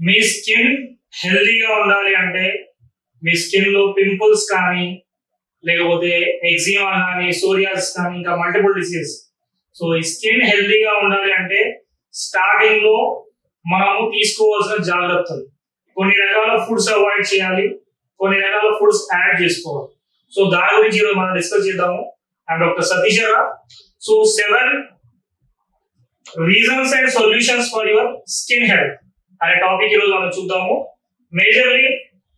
మీ skin హెల్దీగా ఉండాలి అంటే మీ స్కిన్లో పింపుల్స్ కానీ లేకపోతే ఎగ్జిమా కానీ సోరియాస్ కానీ ఇంకా మల్టిపుల్ డిసీజ్ సో ఈ స్కిన్ హెల్దీగా ఉండాలి అంటే స్టార్టింగ్లో మనము తీసుకోవాల్సిన జాగ్రత్తలు. కొన్ని రకాల ఫుడ్స్ అవాయిడ్ చేయాలి కొన్ని రకాల ఫుడ్స్ యాడ్ చేసుకోవాలి. సో దాని గురించి మనం డిస్కస్ చేద్దాము. And doctor Satish so seven reasons and solutions for your skin health. అనే టాపిక్ ఈరోజు మనం చూద్దాము. మేజర్లీ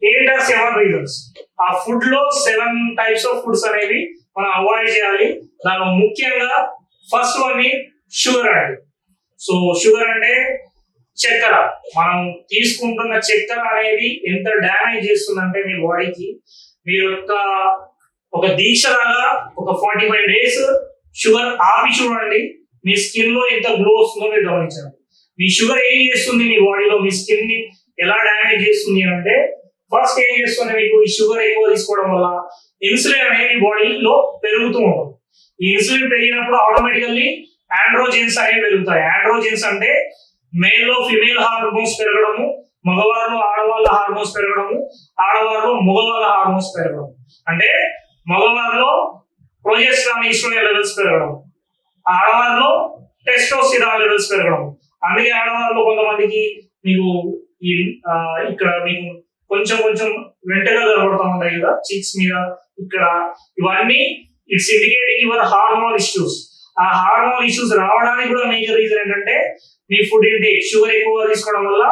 ఏంటా సెవెన్ రీజన్స్ ఆ ఫుడ్లో సెవెన్ టైప్స్ ఆఫ్ ఫుడ్స్ అనేవి మనం అవాయిడ్ చేయాలి. దానిలో ముఖ్యంగా ఫస్ట్ వన్ షుగర్ అండి. సో షుగర్ అంటే చక్కెర. మనం తీసుకుంటున్న చక్కెర అనేది ఎంత డ్యామేజ్ చేస్తుందంటే మీ బాడీకి మీరు యొక్క ఒక దీక్ష లాగా ఒక ఫార్టీ ఫైవ్ డేస్ షుగర్ ఆపి చూడండి. మీ స్కిన్లో ఎంత గ్లో వస్తుందో మీరు గమనించండి. మీ షుగర్ ఏం చేస్తుంది మీ బాడీలో? మీ స్కిన్ని ఎలా డ్యామేజ్ చేస్తుంది అంటే ఫస్ట్ ఏం చేస్తుంది మీకు? ఈ షుగర్ ఎక్కువ తీసుకోవడం వల్ల ఇన్సులిన్ అనేది బాడీలో పెరుగుతూ ఉంటుంది. ఈ ఇన్సులిన్ పెరిగినప్పుడు ఆటోమేటికల్లీ ఆండ్రోజెన్స్ అనేవి పెరుగుతాయి. ఆండ్రోజెన్స్ అంటే మేల్లో ఫిమేల్ హార్మోన్స్ పెరగడము మగవారిలో ఆడవాళ్ళ హార్మోన్స్ పెరగడము ఆడవారిలో మగవాళ్ళ హార్మోన్స్ పెరగడం. అంటే మగవారిలో ప్రొజెస్ట్రాన్ ఈస్ట్రోజన్ లెవెల్స్ పెరగడం ఆడవారిలో టెస్టోస్టిరాన్ లెవెల్స్ పెరగడం. అందుకే ఆడవాళ్ళు కొంతమందికి మీకు ఈ ఇక్కడ మీకు కొంచెం కొంచెం వెంటగా కనబడతా ఉంటాయి కదా చీక్స్ మీద ఇక్కడ. ఇవన్నీ it's indicating your hormone issues ఆ హార్మోన్ ఇష్యూస్ రావడానికి కూడా మేజర్ రీజన్ ఏంటంటే మీ ఫుడ్ ఇంటేక్ షుగర్ ఎక్కువగా తీసుకోవడం వల్ల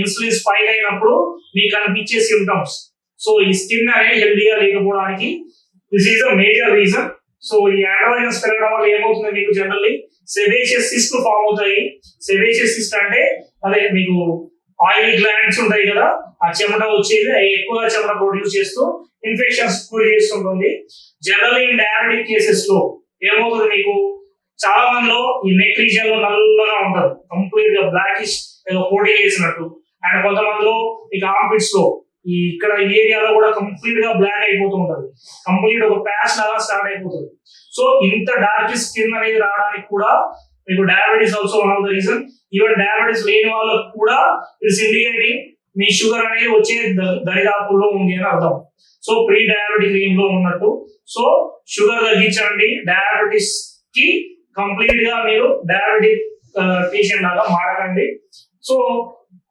ఇన్సులిన్ స్పైక్ అయినప్పుడు మీకు కనిపించే సిమ్టమ్స్ సో ఈ స్కిన్ అనేది హెల్దీగా లేకపోవడానికి this is a major reason so ఈ ఆండ్రోజన్స్ పెరగడం వల్ల ఏమవుతుంది మీకు జనరల్లీ సెబేషియస్ సిస్ట్ ఫామ్ అవుతాయి. సెబేషియస్ సిస్ట్ అంటే అదే మీకు ఆయిల్ గ్లాండ్స్ ఉంటాయి కదా ఆ చెమట వచ్చేది అవి ఎక్కువగా చెమట ప్రొడ్యూస్ చేస్తూ ఇన్ఫెక్షన్స్ గురి చేస్తుంటుంది. జనరల్లీ ఇన్ డయాబెటిక్ కేసెస్లో ఏమవుతుంది మీకు? చాలా మందిలో ఈ నెక్ రీజియన్లో నల్లగా ఉంటారు కంప్లీట్గా బ్లాకిష్ ఏదో కోటింగ్ వేసినట్టు అండ్ కొంతమందిలో ఇక ఆర్పిట్స్లో ఈ ఇక్కడ ఈ ఏరియాలో కూడా కంప్లీట్గా బ్లాక్ అయిపోతూ ఉంటుంది. కంప్లీట్ ఒక ప్యాష్ లాగా స్టార్ట్ అయిపోతుంది. సో ఇంత డార్క్ స్కిన్ అనేది రావడానికి కూడా మీకు diabetes also one of the reason even diabetes లేని వాళ్ళకు కూడా ఇట్స్ ఇండికేటింగ్ మీ షుగర్ అనేది వచ్చే దరిదాపుల్లో ఉంది అని అర్థం. సో ప్రీ డయాబెటిక్ రేంజ్లో ఉన్నట్టు. సో షుగర్ తగ్గించండి. డయాబెటీస్కి కంప్లీట్గా మీరు డయాబెటిక్ పేషెంట్ uh, లాగా మారకండి. సో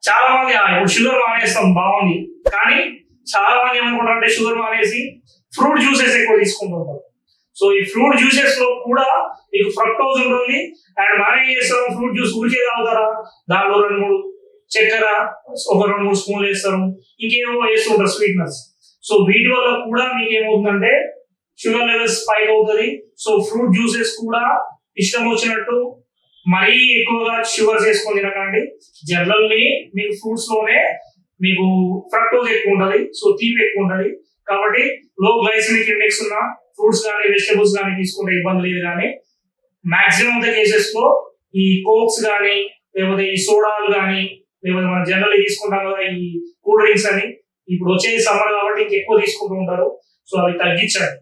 చాలా మంది ఇప్పుడు షుగర్ మానేస్తాం బాగుంది. కానీ చాలా మంది ఏమనుకుంటారంటే షుగర్ మానేసి ఫ్రూట్ జ్యూసెస్ ఎక్కువ తీసుకుంటుంటారు సో ఈ ఫ్రూట్ జ్యూసెస్లో కూడా మీకు ఫ్రక్టోజ్ ఉంటుంది. అండ్ మనం ఏం చేస్తాం ఫ్రూట్ జ్యూస్ ఊరికే తాగుతారా? దానిలో రెండు మూడు చక్కెర ఒక రెండు మూడు స్పూన్లు వేస్తారు. ఇంకేమో వేస్తుంటారు స్వీట్నెస్. సో వీటి వల్ల కూడా మీకు ఏమవుతుందంటే షుగర్ లెవెల్స్ స్పైక్ అవుతుంది. సో ఫ్రూట్ జ్యూసెస్ కూడా ఇష్టం వచ్చినట్టు మరీ ఎక్కువగా షుగర్ చేసుకొని తినకండి. జనరల్లీ మీకు ఫ్రూట్స్లోనే మీకు ఫ్రక్టోజ్ ఎక్కువ ఉంటుంది సో తీపి ఎక్కువ ఉంటుంది. కాబట్టి లో గ్లైసిమిక్ ఇండెక్స్ ఉన్న ఫ్రూట్స్ కానీ వెజిటబుల్స్ కానీ తీసుకుంటే ఇబ్బంది లేదు కానీ మాక్సిమం ద కేసెస్లో ఈ కోక్స్ కానీ లేకపోతే ఈ సోడాలు కానీ లేకపోతే మనం జనరల్ తీసుకుంటాం కదా ఈ కూల్ డ్రింక్స్ అని ఇప్పుడు వచ్చేది సమ్మర్ కాబట్టి ఎక్కువ తీసుకుంటూ ఉంటారు. సో అవి తగ్గించండి.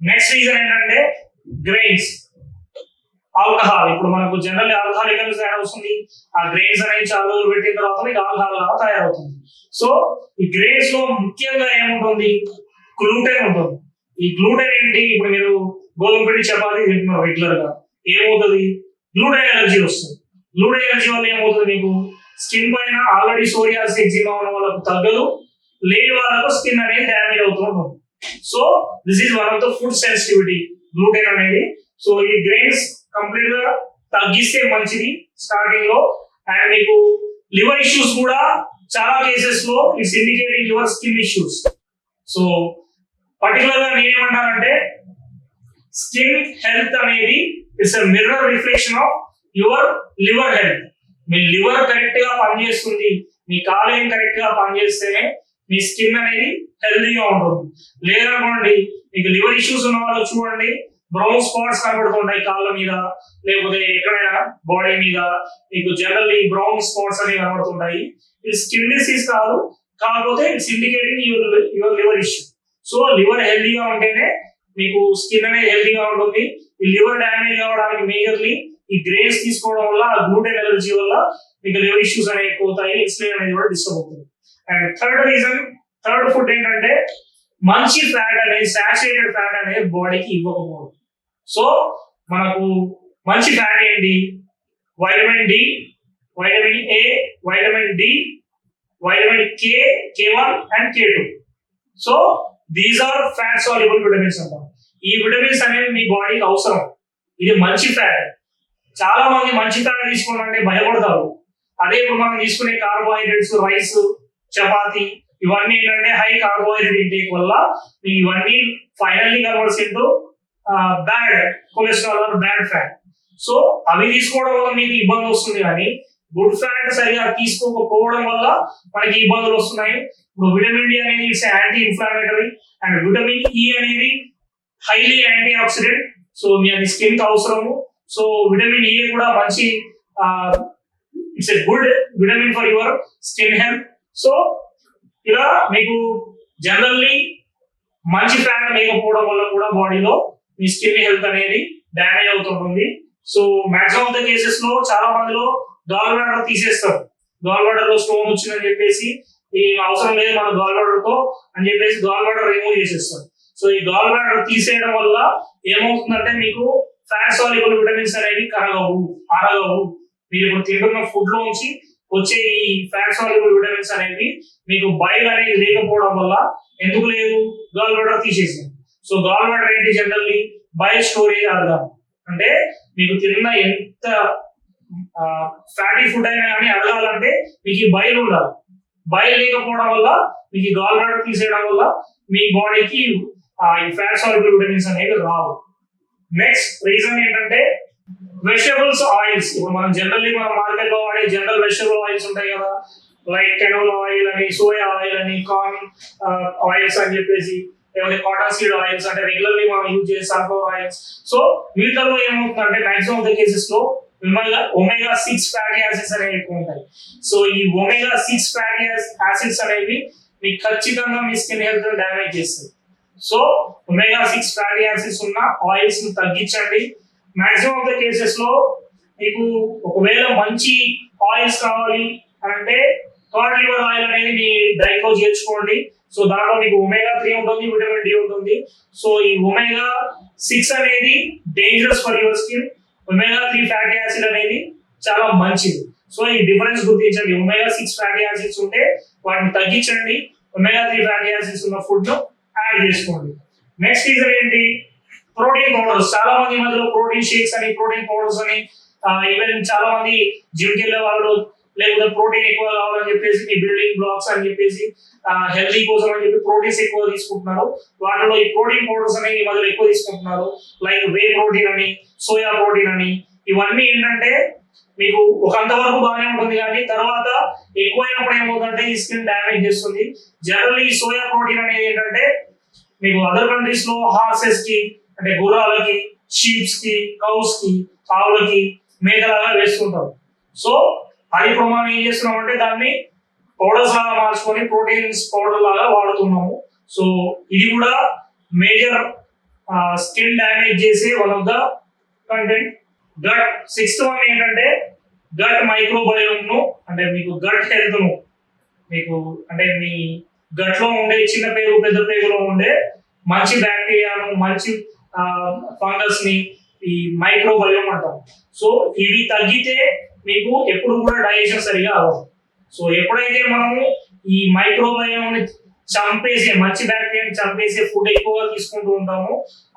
నెక్స్ట్ రీజన్ ఏంటంటే గ్రెయిన్స్ ఆల్కహాల్. ఇప్పుడు మనకు జనరల్ ఆల్కహాల్ ఎక్కడ నుంచి వస్తుంది ఆ గ్రేన్స్ అనేవి చాలా రోజులు పెట్టిన తర్వాత మీకు ఆల్కహాల్ లాగా తయారవుతుంది. సో ఈ గ్రేన్స్లో ముఖ్యంగా ఏముంటుంది? గ్లూటెన్ ఉంటుంది. ఈ గ్లూటెన్ ఏంటి? ఇప్పుడు మీరు గోధుమ పిండి చపాతి తింటున్నారు రెగ్యులర్గా. ఏమవుతుంది? గ్లూటెన్ ఎలర్జీ వస్తుంది. గ్లూటెన్ ఎలర్జీ వల్ల ఏమవుతుంది మీకు? స్కిన్ పైన ఆల్రెడీ సోరియాస్ ఎగ్జిమా ఉన్న వాళ్ళకు తగ్గదు. లేని వాళ్ళకు స్కిన్ అనేది డ్యామేజ్ అవుతూ so this is one of the food sensitivity gluten అనేది. సో ఈ గ్రెయిన్స్ కంప్లీట్గా తగ్గిస్తే మంచిది స్టార్టింగ్లో. అండ్ మీకు లివర్ ఇష్యూస్ కూడా చాలా కేసెస్లో it's indicating your skin issues so పర్టికులర్గా నేనేమంటానంటే స్కిన్ హెల్త్ అనేది it's a mirror reflection of your liver health me liver కరెక్ట్గా పనిచేస్తుంది మీ కాలేయం కరెక్ట్గా పనిచేస్తేనే మీ స్కిన్ అనేది హెల్తీగా ఉంటుంది. లేదనుకోండి మీకు లివర్ ఇష్యూస్ ఉన్న వాళ్ళు చూడండి బ్రౌన్ స్పాట్స్ కనబడుతుంటాయి కాళ్ళ మీద లేకపోతే ఎక్కడైనా బాడీ మీద. మీకు జనరల్లీ బ్రౌన్ స్పాట్స్ అనేవి కనబడుతుంటాయి ఇది స్కిన్ డిసీజ్ కాదు కాకపోతే it's indicating your your liver issue so liver హెల్దీగా ఉంటేనే మీకు స్కిన్ అనేది హెల్దీగా ఉంటుంది. ఈ లివర్ డ్యామేజ్ కావడానికి మేజర్లీ ఈ గ్రేస్ తీసుకోవడం వల్ల ఆ గ్లూటెన్ ఎలర్జీ వల్ల మీకు లివర్ ఇష్యూస్ అనేవి ఎక్కువ అవుతాయి ఇన్సులిన్ అనేది కూడా డిస్టర్బ్ అవుతుంది. And third reason third food ఏంటంటే మంచి ఫ్యాట్ అనేది సాచురేటెడ్ ఫ్యాట్ అనేది బాడీకి ఇవ్వకపోవడం. సో మనకు మంచి ఫ్యాట్ ఏంటి? Vitamin D vitamin A vitamin D vitamin K K one and K two so these are fat soluble vitamins అంటాం ఈ విటమిన్స్ అనేవి మీ బాడీకి అవసరం. ఇది మంచి ఫ్యాట్ చాలా మంది మంచి ఫ్యాట్ తీసుకోవాలంటే భయపడతారు. అదే ఇప్పుడు మనం తీసుకునే కార్బోహైడ్రేట్స్ రైస్ చపాతి ఇవన్నీ ఏంటంటే హై కార్బోహైడ్రేట్ ఇంటేక్ వల్ల మీ ఇవన్నీ finally converts into bad cholesterol bad fat so అవి తీసుకోవడం వల్ల మీకు ఇబ్బంది వస్తుంది కానీ గుడ్ ఫ్యాట్ సరిగా తీసుకోకపోవడం వల్ల మనకి ఇబ్బందులు వస్తున్నాయి. ఇప్పుడు విటమిన్ డి అనేది it's anti inflammatory and vitamin E అనేది హైలీ యాంటీ ఆక్సిడెంట్ సో మీ అది స్కిన్కి అవసరము. సో విటమిన్ ఈ కూడా మంచి it's a good vitamin for your skin health so ఇలా మీకు జనరల్లీ మంచి ఫ్యాట్ లేకపోవడం వల్ల కూడా బాడీలో మీ స్కిన్ హెల్త్ అనేది డ్యామేజ్ అవుతుంటుంది. సో మాక్సిమం ఆఫ్ ద కేసెస్లో చాలా మందిలో గాల్ వాటర్ తీసేస్తారు. గాల్ వాటర్లో స్టోన్ వచ్చిందని చెప్పేసి ఈ అవసరం లేదు మన గాల్ వాటర్తో అని చెప్పేసి గాల్ వాటర్ రిమూవ్ చేసేస్తారు. సో ఈ గాల్ వాటర్ తీసేయడం వల్ల ఏమవుతుందంటే మీకు ఫ్యాట్ సాల్యుబుల్ విటమిన్స్ అనేవి కరగవు అరగవు మీరు ఇప్పుడు తింటున్న ఫుడ్ లోంచి వచ్చే ఈ ఫ్యాట్ సాల్యుబుల్ విటమిన్స్ అనేవి మీకు బయలు అనేది లేకపోవడం వల్ల ఎందుకు లేదు? గాల్ బ్లాడర్ తీసేసింది సో గాల్ బ్లాడర్ ఏంటి జనరల్లీ బయల్ స్టోరేజ్ ఆర్గాన్ అంటే మీకు తిన్న ఎంత ఫ్యాటీ ఫుడ్ అయినా కానీ అడగాలంటే మీకు ఈ బయలు ఉండాలి. బయలు లేకపోవడం వల్ల మీకు గాల్ బ్లాడర్ తీసేయడం వల్ల మీ బాడీకి ఈ ఫ్యాట్ సాల్యుబుల్ విటమిన్స్ అనేవి రావు నెక్స్ట్ రీజన్ ఏంటంటే వెజిటబుల్స్ ఆయిల్స్ ఇప్పుడు మనం జనరల్లీ మన మార్కెట్లో వాడే జనరల్ వెజిటబుల్ ఆయిల్స్ ఉంటాయి కదా. లైక్ కెనోల్ ఆయిల్ అని సోయా ఆయిల్ అని కార్న్ ఆయిల్స్ uh, అని చెప్పేసి లేకపోతే కాటన్ సీడ్ ఆయిల్స్ అంటే రెగ్యులర్లీ మనం యూజ్ చేసే సన్ఫ్లవర్ ఆయిల్స్ సో వీటిలో ఏమవుతుందంటే మాక్సిమం ఆఫ్ ద కేసెస్లో omega omega six fatty acids అనేవి ఎక్కువ ఉంటాయి. సో ఈ ఒమేగా సిక్స్ ఫ్యాటీ యాసిడ్స్ అనేవి మీకు ఖచ్చితంగా మీ స్కిన్ హెల్త్ డ్యామేజ్ చేస్తుంది so omega six fatty acids ఉన్న ఆయిల్స్ని తగ్గించండి. మాక్సిమం ఆఫ్ ద కేసెస్లో మీకు ఒకవేళ మంచి ఆయిల్స్ కావాలి అంటే థర్డ్ లివర్ ఆయిల్ అనేది మీ డ్రై లో చేర్చుకోండి. సో దాంట్లో మీకు ఒమేగా త్రీ ఉంటుంది విటమిన్ డి ఉంటుంది. సో ఈ ఒమేగా సిక్స్ అనేది dangerous for your skin omega three fatty acid అనేది చాలా మంచిది. సో ఈ డిఫరెన్స్ గుర్తించండి. ఒమేగా సిక్స్ ఫ్యాటీ యాసిడ్స్ ఉంటే వాటిని తగ్గించండి. ఒమేగా త్రీ ఫ్యాటీ యాసిడ్స్ ఉన్న ఫుడ్ను యాడ్ చేసుకోండి. నెక్స్ట్ రీజన్ ఏంటి? ప్రోటీన్ పౌడర్స్ చాలా మంది మధ్యలో ప్రోటీన్ షేక్స్ అని ప్రోటీన్ పౌడర్స్ అని ఈవెన్ చాలా మంది జిమ్కి వెళ్ళే వాళ్ళు లేకపోతే ప్రోటీన్ ఎక్కువ కావాలని చెప్పేసి మీ బిల్డింగ్ బ్లాక్స్ అని చెప్పేసి హెల్దీ కోసం అని చెప్పి ప్రోటీన్స్ ఎక్కువ తీసుకుంటున్నారు. వాటిలో ఈ ప్రోటీన్ పౌడర్స్ అనేవి ఈ మధ్యలో ఎక్కువ తీసుకుంటున్నారు. లైక్ వే ప్రోటీన్ అని సోయా ప్రోటీన్ అని. ఇవన్నీ ఏంటంటే మీకు ఒక అంతవరకు బాగానే ఉంటుంది కానీ తర్వాత ఎక్కువైనప్పుడు ఏమవుతుందంటే ఈ స్కిన్ డ్యామేజ్ చేస్తుంది. జనరల్ ఈ సోయా ప్రోటీన్ అనేది ఏంటంటే మీకు అదర్ కంట్రీస్లో హార్సెస్కి అంటే గుర్రాలకి షీప్స్కి కౌస్కి ఆవులకి మేకలాగా వేసుకుంటాం సో అది ఇప్పుడు మనం ఏం చేస్తున్నాం అంటే దాన్ని పౌడర్స్ లాగా మార్చుకొని ప్రోటీన్స్ పౌడర్ లాగా వాడుతున్నాము. సో ఇది కూడా మేజర్ స్కిన్ డ్యామేజ్ చేసే one of the content gut sixth one ఏంటంటే గట్ మైక్రోబయోమ్ను అంటే మీకు గట్ హెల్త్ను మీకు అంటే మీ గట్లో ఉండే చిన్న పేరు పెద్ద పేగులో ఉండే మంచి బ్యాక్టీరియాను మంచి ఫంగస్ని ఈ మైక్రోబయోమ్ అంటాం. సో ఇవి తగ్గితే మీకు ఎప్పుడు కూడా డైజెషన్ సరిగా అవ్వదు. సో ఎప్పుడైతే మనము ఈ మైక్రోబయోమ్ని చంపేసే మంచి బ్యాక్టీరియాని చంపేసే ఫుడ్ ఎక్కువగా తీసుకుంటూ ఉంటాము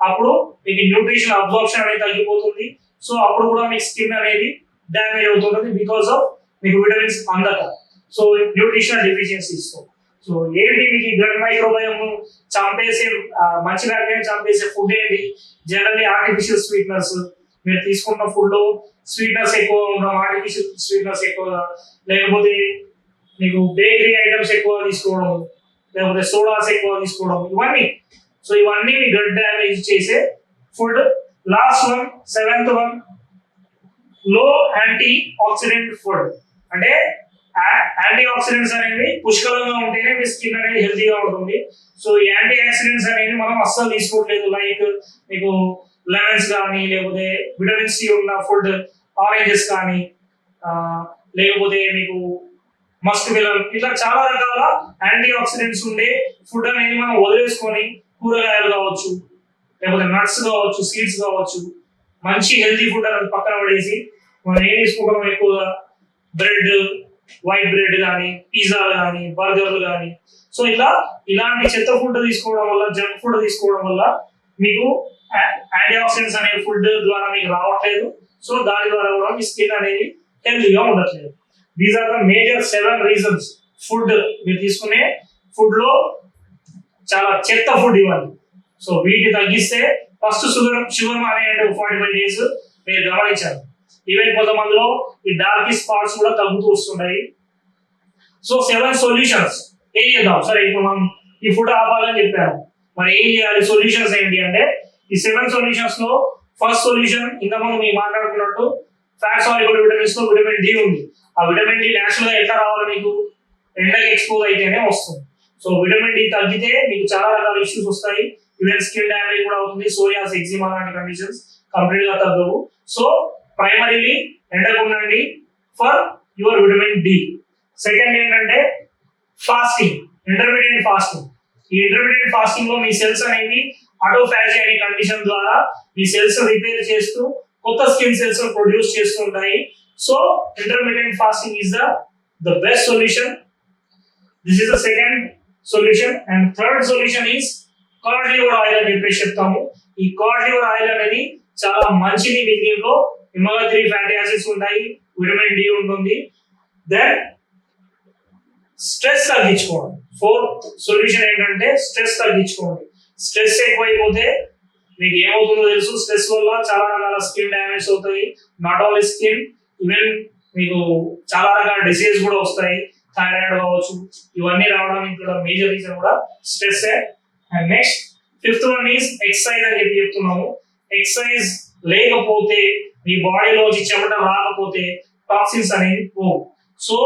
అప్పుడు మీకు న్యూట్రిషన్ అబ్జార్ప్షన్ అనేది తగ్గిపోతుంది. సో అప్పుడు కూడా మీకు స్కిన్ అనేది డ్యామేజ్ అవుతుంటుంది బికాస్ ఆఫ్ మీకు విటమిన్స్ అందక. సో న్యూట్రిషనల్ డెఫిషియన్సీస్ సో ఏంటి మీకు ఈ గట్ మైక్రోబయోమ్? చంపేసే మంచి బ్యాక్టీరియా చంపేసే ఫుడ్ ఏంటి? జనరల్లీ ఆర్టిఫిషియల్ స్వీట్నర్స్ మీరు తీసుకున్న ఫుడ్లో స్వీట్నర్స్ ఎక్కువ ఉండడం ఆర్టిఫిషియల్ స్వీట్నర్స్ ఎక్కువ లేకపోతే మీకు బేకరీ ఐటమ్స్ ఎక్కువ తీసుకోవడం లేకపోతే సోడాస్ ఎక్కువ తీసుకోవడం ఇవన్నీ. సో ఇవన్నీ మీ గట్ డ్యామేజ్ చేసే ఫుడ్ లాస్ట్ వన్ సెవెంత్ వన్లో యాంటీ ఆక్సిడెంట్ ఫుడ్ అంటే యాంటీ ఆక్సిడెంట్స్ అనేవి పుష్కలంగా ఉంటేనే మీ స్కిన్ అనేది హెల్తీగా ఉంటుంది. సో ఈ యాంటీ ఆక్సిడెంట్స్ అనేవి మనం అస్సలు తీసుకోవట్లేదు. లైక్ మీకు లెమన్స్ కానీ లేకపోతే విటమిన్ సి ఉన్న ఫుడ్ ఆరెంజెస్ కానీ లేకపోతే మీకు మస్క్ మిలన్ ఇట్లా చాలా రకాల యాంటీ ఆక్సిడెంట్స్ ఉండే ఫుడ్ అనేది మనం వదిలేసుకొని కూరగాయలు కావచ్చు లేకపోతే నట్స్ కావచ్చు సీడ్స్ కావచ్చు మంచి హెల్తీ ఫుడ్ అనేది పక్కన పడేసి మనం ఏం తీసుకుంటాం ఎక్కువగా బ్రెడ్ వైట్ బ్రెడ్ కానీ పిజ్జాలు కానీ బర్గర్లు కానీ సో ఇలా ఇలాంటి చెత్త ఫుడ్ తీసుకోవడం వల్ల జంక్ ఫుడ్ తీసుకోవడం వల్ల మీకు యాంటీ ఆక్సిడెంట్స్ అనే ఫుడ్ ద్వారా మీకు రావట్లేదు. సో దాని ద్వారా కూడా మీ స్కిన్ అనేది హెల్తీగా ఉండట్లేదు. These are the major seven reasons food మీరు తీసుకునే ఫుడ్లో చాలా చెత్త ఫుడ్ ఇవ్వాలి సో వీటిని తగ్గిస్తే ఫస్ట్ షుగర్ షుగర్ మానేయండి ఫార్టీ ఫైవ్ డేస్ మీరు గమనించాలి ఈవెన్ కొంతమందిలో ఈ డార్క్ స్పాట్స్ కూడా తగ్గుతూ వస్తున్నాయి సో సెవెన్ సొల్యూషన్స్ ఏం చేద్దాం? సరే ఇప్పుడు మనం ఈ ఫుడ్ ఆపాలని చెప్పాను. మరి ఏం చేయాలి? సొల్యూషన్స్ ఏంటి అంటే ఈ సెవెన్ సొల్యూషన్స్లో ఫస్ట్ సొల్యూషన్ ఇంతకుముందు మీరు మాట్లాడుకున్నట్టు ఫ్యాట్స్ ఆయిల్ విటమిన్స్లో విటమిన్ డి ఉంది. ఆ విటమిన్ డి నేచురల్గా ఎట్లా రావాలి మీకు? ఎండకి ఎక్స్పోజ్ అయితేనే వస్తుంది. సో విటమిన్ డి తగ్గితే మీకు చాలా రకాల ఇష్యూస్ వస్తాయి. ఈవెన్ స్కిన్ డ్యామేజ్ కూడా అవుతుంది. సోరియాస్ ఎగ్జిమా లాంటి కండిషన్స్ కంప్లీట్గా తగ్గవు. సో ప్రైమరీలీ ఎండకు ఉండండి for your vitamin D. Second ఏంటంటే ఫాస్టింగ్. Intermediate fasting. ఈ ఇంటర్మీడియట్ ఫాస్టింగ్లో మీ సెల్స్ అనేవి ఆటోఫాజీ అనే కండిషన్ ద్వారా మీ సెల్స్ రిపేర్ చేస్తూ కొత్త స్కిన్ సెల్స్ ప్రొడ్యూస్ చేస్తుంటాయి so intermediate fasting is the the best solution. This is the second solution and third solution is cod liver oil అని చెప్పేసి చెప్తాము. ఈ కార్డ్ లివర్ ఆయిల్ అనేది చాలా మంచిది మీ దీంట్లో ఇమోగా త్రీ ఫ్యాటీ యాసిడ్స్ ఉంటాయి విటమిన్ డి ఉంటుంది. దెన్ స్ట్రెస్ తగ్గించుకోండి ఫోర్త్ సొల్యూషన్ ఏంటంటే స్ట్రెస్ తగ్గించుకోండి స్ట్రెస్ ఎక్కువైపోతే మీకు ఏమవుతుందో తెలుసు. స్ట్రెస్ వల్ల చాలా రకాల స్కిన్ డ్యామేజ్ అవుతాయి. నాట్ ఓన్లీ స్కిన్ ఈవెన్ మీకు చాలా రకాల డిసీజ్ కూడా వస్తాయి. థైరాయిడ్ కావచ్చు. ఇవన్నీ రావడానికి కూడా మేజర్ రీజన్ కూడా stress and next fifth one is exercise అని చెప్పి చెప్తున్నాము. ఎక్సర్సైజ్ లేకపోతే మీ బాడీలోంచి చెమట రాకపోతే టాక్సిన్స్ అనేది పోవు. So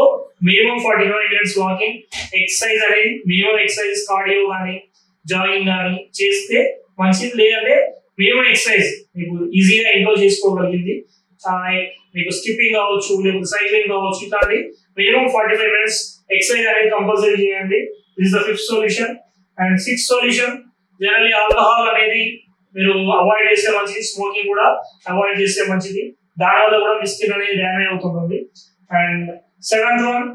minimum forty five minutes walking exercise అనేది మినిమం ఎక్సర్సైజ్ కార్డియో కానీ జాగింగ్ కానీ చేస్తే మంచిది లేదంటే మినిమం ఎక్సర్సైజ్ మీకు ఈజీగా ఇంట్లో చేసుకోగలిగింది. మీకు స్కిప్పింగ్ కావచ్చు లేకపోతే సైక్లింగ్ కావచ్చు ఇట్లాంటి minimum forty five minutes exercise అనేది కంపల్సరీ చేయండి. This the fifth solution and sixth solution generally alcohol అనేది మీరు అవాయిడ్ చేస్తే మంచిది స్మోకింగ్ కూడా అవాయిడ్ చేస్తే మంచిది. దానివల్ల కూడా మీ స్కిన్ అనేది డ్యామేజ్ అవుతుంది అండ్ సెవెంత్ వన్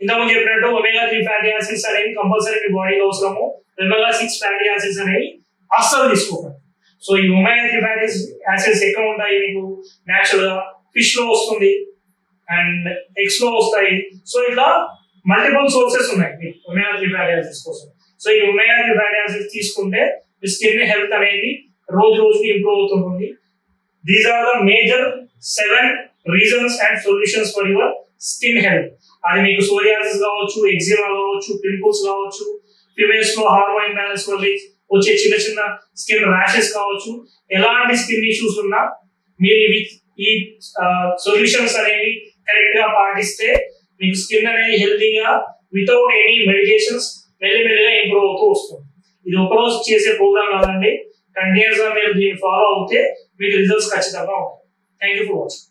ఇంతకుముందు చెప్పినట్టు ఒమేగా త్రీ ఫ్యాటీ యాసిడ్స్ అనేవి కంపల్సరీ మీ బాడీలో అవసరము. ఒమేగా సిక్స్ ఫ్యాటీ యాసిడ్స్ అనేవి అస్సలు తీసుకోకండి. సో ఈ ఒమేగా త్రీ ఫ్యాటీ యాసిడ్స్ ఎక్కడ ఉంటాయి మీకు? న్యాచురల్గా ఫిష్లో వస్తుంది అండ్ ఎగ్స్లో వస్తాయి. సో ఇట్లా మల్టిపుల్ సోర్సెస్ ఉన్నాయి మీకు ఒమేగా త్రీ ఫ్యాటీ యాసిడ్స్ కోసం. సో ఈ ఒమేగా త్రీ ఫ్యాటీ యాసిడ్స్ తీసుకుంటే మీ స్కిన్ హెల్త్ అనేది రోజు రోజుకి ఇంప్రూవ్ అవుతుంటుంది. These are the major seven reasons and solutions for your skin health అది మీకు సోరియాసిస్ కావచ్చు ఎగ్జిమా కావచ్చు పింపుల్స్ కావచ్చు ఫిమేల్స్లో హార్మోన్ బ్యాలెన్స్ వల్ల వచ్చే చిన్న చిన్న స్కిన్ ర్యాషెస్ కావచ్చు. ఎలాంటి స్కిన్ ఇష్యూస్ ఉన్నా మీరు ఇవి ఈ సొల్యూషన్స్ అనేవి కరెక్ట్గా పాటిస్తే మీకు స్కిన్ అనేది హెల్తీగా వితౌట్ ఎనీ మెడికేషన్స్ మెల్లిమెల్లిగా ఇంప్రూవ్ అవుతూ వస్తుంది. ఇది ఒక రోజు చేసే ప్రోగ్రామ్ కాదండి. కంటిన్యూస్గా మీరు దీన్ని ఫాలో అవుతే మీకు రిజల్ట్స్ ఖచ్చితంగా ఉంటాయి. Thank you for watching